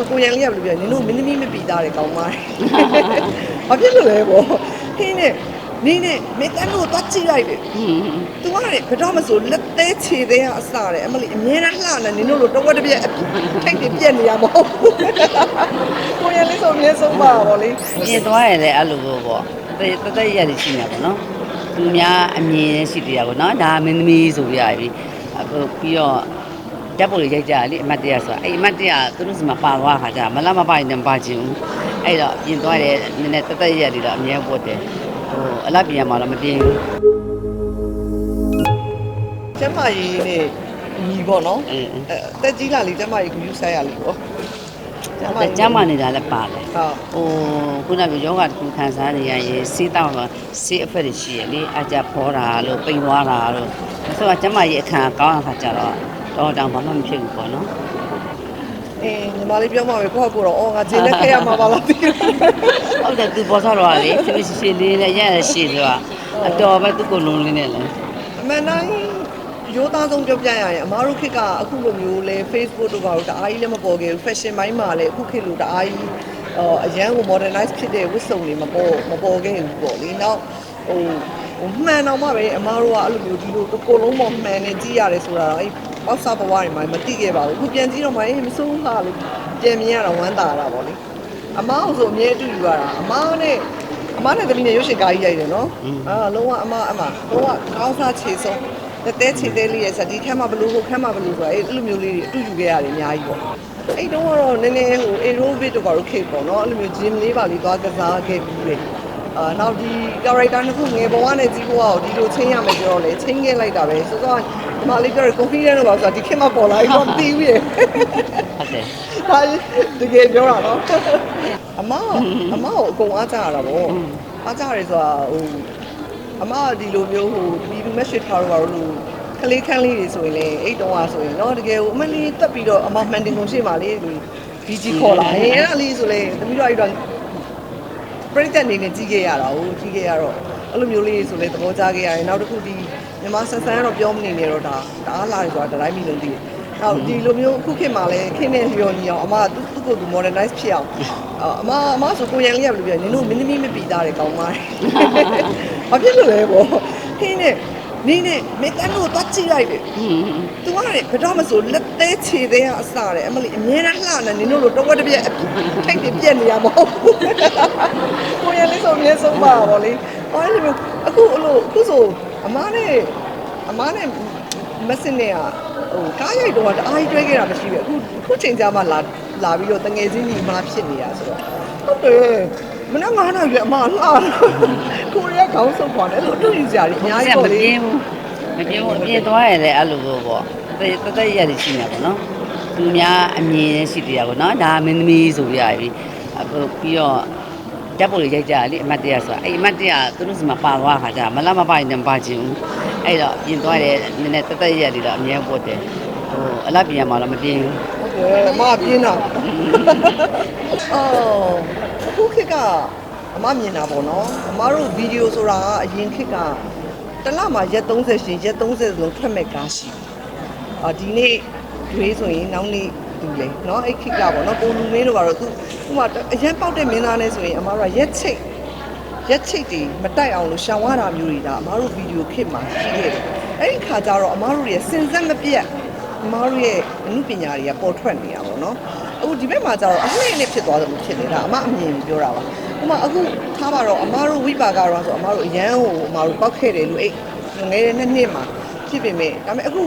ဆိုကိုရန်လေးကဘယ်လိုပြောလဲနင်တို့မင်းသမီးမပီသားတယ်ကောင်းပါလေဘာဖြစ်လို့လဲပေါ့ဟင်းနဲ့နင်းနဲ့မေတ္တာလို့တော့ကြည့်လိုက်တယ်อืมသူကလည်းဘယ်တော့မှဆိုလက်သေးခြေသေးအစတယ်အမလီအမြဲတမ်းလှနေနင်တို့လိုတဝက်တစ်ပြက်ထိုက်တယ်ပြက်နေရမဟုတ်ဘူးကိုရန်လေးဆိုအမြဲဆုံးပါပါလေပြင်သွားရလေအဲ့လိုပဲပေါ့တတတရရရှိနေတာပေါ့နော်သူများအမြင်ရှိတရားပေါ့နော်ဒါမင်းသမီးဆိုပြရပြီအခုပြီးတော့ ဓာတ်ပုံလေးရိုက်ကြလေအမတ်တရားဆိုတာအဲ့အမတ်တရားသူတို့စီမှာပါသွားခါကြမလားမပါရင်လည်းမပါချင်ဘူးအဲ့တော့ပြင်သွားတယ်နည်းနည်းတတရရတွေတော့အမြဲပို့တယ်ဟိုအလားပြင်ရမှာတော့မပြင်ဘူးကျမကြီးနဲ့ညီပေါ့နော်အင်းအဲတက်ကြီးလာလေကျမကြီးကိုယူဆိုင်ရလေပေါ့အဲ့ကျမ်းမာနေတာလည်းပါတယ်ဟုတ်ဟိုခုနကယောဂတစ်ခုခံစားနေရရင်စေးတောင်းတော့စေးအဖက်တွေရှိရလေအကြဖောတာလို့ပိန်သွားတာလို့ဆိုတော့ကျမကြီးအခါကောင်းအခါကျတော့ တော့တောင်ဘာမှမဖြစ်ဘူးပေါ့နော်အေးညီမလေးပြောမှပဲကိုယ့်ကိုယ်တော့အော်ငါဂျင်းလက်ခဲ့ရမှာပါလားသိတယ်ဟုတ်တယ်သူပေါ်ဆောက်တော့လေသူရှိရှိလေးနဲ့ရရရှိဆိုတာအတော်ပဲသူကိုလုံးလေးနဲ့လေအမှန်တိုင်းရိုးသားဆုံးပြောပြရရင်အမားတို့ခေတ်ကအခုလိုမျိုးလဲ Facebook တို့ဘာလို့တအားကြီးလည်းမပေါ်ခဲ့ဘူး fashion ဘိုင်းမှာလည်းအခုခေတ်လိုတအားကြီးအော်အရန်ကို modernize ဖြစ်တဲ့ဝတ်စုံတွေမပေါ်မပေါ်ခဲ့ဘူးပေါ့လေနောက်ဟိုဟိုမှန်တော့မှပဲအမားတို့ကအဲ့လိုမျိုးဒီလိုတစ်ကိုယ်လုံးပေါ်မှန်နေကြည့်ရတယ်ဆိုတာတော့အဲ့ ပေါက်စားဘဝတွေမှာမသိခဲ့ပါဘူးအခုပြန်ကြည့်တော့မှအေးမစိုးဘူးဟာလို့ပြန်မြင်ရတော့ဝမ်းသာတာပေါ့လေအမားအောင်ဆိုအမြဲအတူယူရတာအမားနဲ့အမားနဲ့သမီးနဲ့ရုပ်ရှင်ကားကြီးရိုက်တယ်နော်အာလုံးဝအမားအမလုံးဝကောင်းစားခြေဆုံးတဲတဲချေတဲလေးရဲ့စဒီခမ်းမဘလူးဟိုခမ်းမဘလူးဆိုတာအဲ့လိုမျိုးလေးတွေအတူယူခဲ့ရတယ်အများကြီးပေါ့အဲ့တုန်းကတော့နည်းနည်းဟို aerobic တို့ဘာလို့ခေပေါ့နော်အဲ့လိုမျိုး gym လေးပါလေးသွားကစားခဲ့ပြီးတယ်အာနောက်ဒီ character နှစ်ခုငယ်ဘဝနဲ့ကြီးဘဝကိုဒီလိုချင်းရမယ်ပြောတော့လေချင်းခဲ့လိုက်တာပဲဆိုတော့ဒီ မာလေးပြောရယ် confident တော့ပါဆိုတာဒီခေတ်မှာပေါ်လာပြီတော့သိပြီဟုတ်တယ်ဒါတကယ်ပြောတာနော်အမအမကိုအကုန်အားကြရတာဗောအားကြရတယ်ဆိုတာဟိုအမကဒီလိုမျိုးဟိုဒီလူမက်ရှစ်ထားတော့လို့ကလေးခန်းလေးတွေဆိုရင်လေအဲ့တုန်းကဆိုရင်တော့တကယ်ဟိုအမလေးတက်ပြီးတော့အမမှန်တင်ကုန်ရှိပါလေဒီဒီကြီးခေါ်လာဟဲ့အဲ့ဒါလေးဆိုလေတမီးတော့အဲ့တော့ပြိတ္တအနေနဲ့ကြီးခဲ့ရတာဟိုကြီးခဲ့ရတော့အဲ့လိုမျိုးလေးဆိုလေသဘောကျခဲ့ရတယ်နောက်တစ်ခုဒီ မြန်မာဆန်ဆန်ကတော့ပြောမနေနေတော့ဒါတအားလာတယ်ဆိုတာတတိုင်းမီလုံးသိတယ်နောက်ဒီလိုမျိုးအခုခေတ်မှာလည်းခင်းနေလျော်ညီအောင်အမကသူ့ကိုယ်သူ modernize ဖြစ်အောင်အော်အမအမဆိုကိုရန်လေးကဘယ်လိုပြောလဲနင်တို့မင်းသမီးမပီသားတယ်ကောင်းပါလေဘာဖြစ်လို့လဲပေါ့ခင်းနေနင်းနဲ့မေတ္တာလို့တော့ကြည့်လိုက်တယ်อืมသူကလည်းဘယ်တော့မှဆိုလက်သေးခြေသေးအစတယ်အမလီအမြဲတမ်းလှနေနင်တို့လိုတဝက်တစ်ပြက်ထိုက်တယ်ပြက်နေရမဟုတ်ဘူးကိုရန်လေးဆိုအမြဲဆုံးပါပါလေဟောဒီမျိုးအခုအလို့အခုဆို အမနဲ့အမနဲ့မစင်နဲ့ကဟိုကားရိုက်တော့တအားကြီးတွဲခဲ့တာမရှိဘူးအခုအခုချိန်ကြမှာလာလာပြီးတော့တငယ်ချင်းကြီးမှဖြစ်နေတာဆိုတော့ဟုတ်တယ်မနက်9နာရီအမလှတာကိုရီးယားခေါင်းဆုပ်ပါတယ်လို့တွေ့ကြရတယ်အများကြီးမပေါ့လေပြင်းဘူးမပြင်းဘူးအပြင်သွားရလေအဲ့လိုပဲပေါ့တတရရရှိနေတာပေါ့နော်သူများအမြင်ရှိတရားပေါ့နော်ဒါမင်းသမီးဆိုပြရပြီအခုပြီးတော့ ဓာတ်ပုံလေးရိုက်ကြလေအမတ်တရားဆိုတာအဲ့အမတ်တရားသူတို့စီမှာပါသွားခါကြမလားမပါရင်လည်းမပါချင်ဘူးအဲ့တော့ပြင်သွားတယ်နည်းနည်းတတရရတွေတော့အမြဲပို့တယ်ဟိုအလားပြင်ရမှာတော့မပြင်းဘူးဟုတ်တယ်အမပြင်းတာအော်အခုခေတ်ကအမမြင်တာပေါ့နော်အမတို့ဗီဒီယိုဆိုတာကအရင်ခေတ်ကတစ်လမှာရက်30ရှင်ရက်30ဆိုလုံးထွက်မဲ့ကားရှိတယ်အာဒီနေ့ရွေးဆိုရင်နောက်နေ့ သူလေเนาะအဲ့ခေတ်ကပေါ့နော်ပုံလူမင်းတို့ကတော့သူဥမာအရင်ပေါက်တဲ့မင်းသားနဲ့ဆိုရင်အမတို့ကရက်ချိတ်ရက်ချိတ်တွေမတိုက်အောင်လို့ရှောင်ရတာမျိုးတွေဒါအမတို့ဗီဒီယိုခေတ်မှာရှိခဲ့တယ်အဲ့ဒီခါကျတော့အမတို့ရဲ့စင်စက်မပြတ် အမားတို့ရဲ့အမှုပညာတွေကပေါ်ထွက်နေတာပေါ့နော်အခုဒီဘက်မှာကျတော့အလှည့်နဲ့ဖြစ်သွားတယ်လို့ဖြစ်နေတာအမအမြင်ပြောတာပါဥပမာအခုထားပါတော့အမားတို့ဝိပါကတော့ဆိုအမားတို့အရန်ကိုအမားတို့ပောက်ခဲ့တယ်လို့အဲ့ငယ်တဲ့နှစ်နှစ်မှာဖြစ်ပေမဲ့ဒါပေမဲ့အခု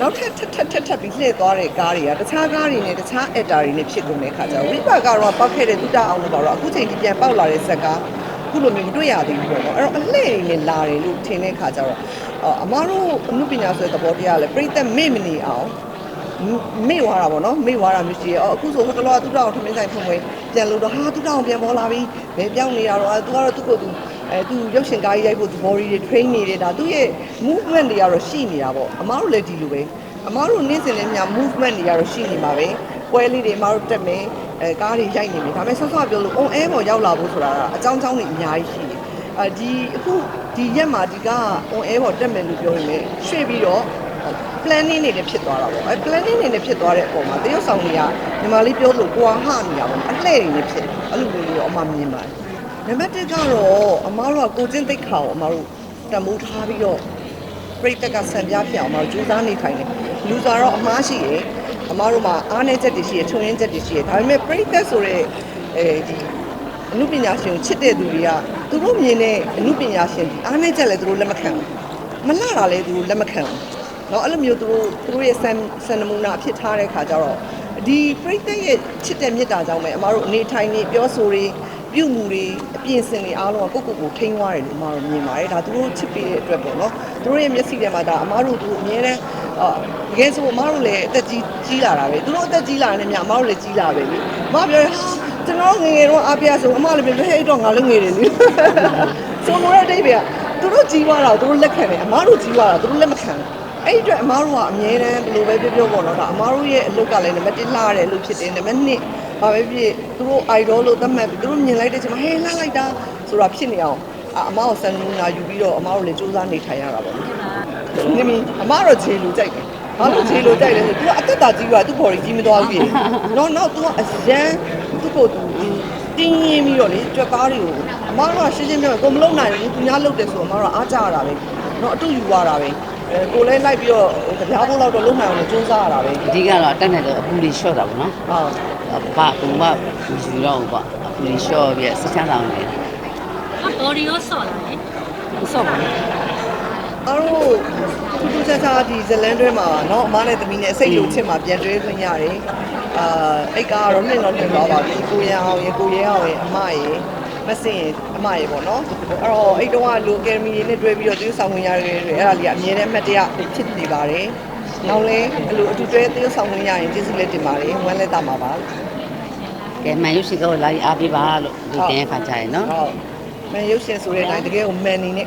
နောက်ထပ်ထပ်ထပ်ထပ်ထပ်ပြီးလှည့်သွားတဲ့ကားတွေကတခြားကားတွေနဲ့တခြားအက်တာတွေနဲ့ဖြစ်ကုန်တဲ့ခါကျတော့ဝိပါကတော့ပောက်ခဲ့တဲ့တုတအောင်လို့ပါတော့အခုချိန်ဒီပြန်ပောက်လာတဲ့ဇက်ကားအခုလိုမျိုးမတွေ့ရသေးဘူးပေါ့နော်အဲ့တော့အလှည့်တွေနဲ့လာတယ်လို့ထင်တဲ့ခါကျတော့အော်အမားတို့အမှုပညာဆိုတဲ့သဘောတရားလဲပြိတ္တမေ့မနေအောင်မေ့သွားတာပေါ့နော်မေ့သွားတာမျိုးရှိရအော်အခုဆိုဟိုတလောကသူတောင်ထမင်းဆိုင်ဖွင့်ဖွင့်ပြန်လို့တော့ဟာသူတောင်ပြန်ပေါ်လာပြီဘယ်ပြောင်းနေတာတော့အဲသူကတော့သူ့ကိုယ်သူ အဲသူရုပ်ရှင်ကားကြီးရိုက်ဖို့သူ body တွေ train နေတယ်ဒါသူ့ရဲ့ movement တွေကတော့ရှိနေတာပေါ့အမားတို့လည်းဒီလိုပဲအမားတို့နေ့စဉ်လည်းများ movement တွေကတော့ရှိနေမှာပဲပွဲလေးတွေအမားတို့တက်မယ်အဲကားတွေရိုက်နေပြီဒါပေမဲ့ဆော့ဆော့ပြောလို့ on air ပေါ်ရောက်လာဖို့ဆိုတာကအကြောင်းကြောင်းတွေအများကြီးရှိတယ်အဲဒီအခုဒီရက်မှာဒီက on air ပေါ်တက်မယ်လို့ပြောရင်လည်းရွှေ့ပြီးတော့ planning နေနဲ့ဖြစ်သွားတာပေါ့အဲ planning နေနဲ့ဖြစ်သွားတဲ့အပေါ်မှာတရုတ်ဆောင်တွေကညီမလေးပြောလို့ကိုယ်ဟာနေတာပေါ့အလှဲ့တွေနဲ့ဖြစ်အဲ့လိုမျိုးရောအမမြင်ပါတယ် နံပါတ်1ကတော့အမားတို့ကကိုချင်းသိက္ခာကိုအမားတို့တံမိုးထားပြီးတော့ပြိတ္တကဆံပြားဖြစ်အောင်အမားတို့ကြိုးစားနေထိုင်တယ်လူစားတော့အမားရှိရယ်အမားတို့မှာအားနည်းချက်တွေရှိရယ်ချုံရင်းချက်တွေရှိရယ်ဒါပေမဲ့ပြိတ္တဆိုတဲ့အဲဒီ အမှုပညာရှင်ကိုချစ်တဲ့သူတွေကသူတို့မြင်တဲ့အမှုပညာရှင်ဒီအားနည်းချက်လည်းသူတို့လက်မခံဘူးမလှတာလည်းသူတို့လက်မခံဘူးเนาะအဲ့လိုမျိုးသူတို့သူတို့ရဲ့စံစံနမူနာအဖြစ်ထားတဲ့ခါကျတော့ဒီပြိတ္တရဲ့ချစ်တဲ့မေတ္တာကြောင့်ပဲအမတို့အနေထိုင်နေပြောဆိုတွေ ပြုမှုတွေအပြင်စင်တွေအားလုံးကကိုယ့်ကိုယ်ကိုထိန်းသွားတယ်လို့အမတို့မြင်ပါတယ်ဒါသူတို့ချစ်ပေးတဲ့အတွက်ပေါ့နော်သူတို့ရဲ့မျက်စိထဲမှာဒါအမတို့သူအမြဲတမ်းအာတကယ်ဆိုအမတို့လည်းအသက်ကြီးကြီးလာတာပဲသူတို့အသက်ကြီးလာတဲ့ညအမတို့လည်းကြီးလာပဲလေအမပြောရဟာကျွန်တော်ငယ်ငယ်တော့အားပြဆိုအမလည်းပြောဟဲ့တော့ငါလည်းငယ်တယ်လေဆိုလိုတဲ့အတိတ်ပဲသူတို့ကြီးသွားတာကိုသူတို့လက်ခံတယ်အမတို့ကြီးသွားတာသူတို့လက်မခံဘူးအဲ့ဒီအတွက်အမားတို့ကအမြဲတမ်းဘယ်လိုပဲပြောပြောပေါ့နော်ဒါအမားတို့ရဲ့အလုပ်ကလည်းနံပါတ်1လှရတဲ့အလုပ်ဖြစ်တယ်နံပါတ်2 ဘာပဲဖြစ်သူတို့ idol လို့သတ်မှတ်ပြီးသူတို့မြင်လိုက်တဲ့အချိန်မှာဟဲလှလိုက်တာဆိုတာဖြစ်နေအောင်အအမားကိုစံနမူနာယူပြီးတော့အမားတို့လည်းစူးစမ်းနေထိုင်ရတာပေါ့နော်နိမီအမားတော့ခြေလူကြိုက်တယ်ဘာလို့ခြေလူကြိုက်လဲဆိုသူကအသက်တာကြီးကသူ့ body ကြီးမသွားဘူးကြီးနော်နောက်သူကအရန်သူ့ကိုယ်သူတင်းရင်းပြီးတော့လေကြွက်ကားတွေကိုအမားတို့ကရှင်းရှင်းပြောရင်ကိုမလုံနိုင်ဘူးသူများလုပ်တယ်ဆိုအမားတို့ကအားကြရတာပဲနော်အတူယူရတာပဲအဲကိုလည်းလိုက်ပြီးတော့တရားဖို့လောက်တော့လုံနိုင်အောင်လို့စူးစမ်းရတာပဲအဓိကတော့အတက်နဲ့တော့အပူလေးလျှော့တာပေါ့နော်ဟုတ် ဘာဘုံမယူတော့ဘူးပေါ့အပူလေးလျှော့ပြီးစချမ်းဆောင်နေ ဘော်ဒီရောဆော့လာတယ် ဆော့ပါလေ အားတို့ထူးထူးခြားခြားဒီဇလန်တွဲမှာเนาะအမားနဲ့သမီးနဲ့အစိတ်လိုချစ်မှာပြန်တွဲခွင့်ရတယ်အာအိတ်ကားကတော့နှင်းတော့နှင်းသွားပါပြီကိုရအောင်ရေကိုရဲအောင်ရေအမရေမစင်ရေအမရေပေါ့နော်အဲ့တော့အိတ်တော့ကလိုကယ်မီတွေနဲ့တွဲပြီးတော့သူဆောင်ဝင်ရတယ်အဲ့ဒါလေးကအမြဲတမ်းမှတ်တရဖြစ်နေပါတယ် နောက်လဲအဲ့လိုအတူတွဲသူဆောင်ဝင်ရရင်ကျေးဇူးလက်တင်ပါတယ်ဝမ်းလက်တာမှာပါကဲမှန်ရုပ်ရှိကောလာကြီးအားပေးပါလို့ဒီတင်ခါကြရနော်ဟုတ်မန်ရုပ်ရှင်ဆိုတဲ့အတိုင်းတကယ်ကိုမန်နေနဲ့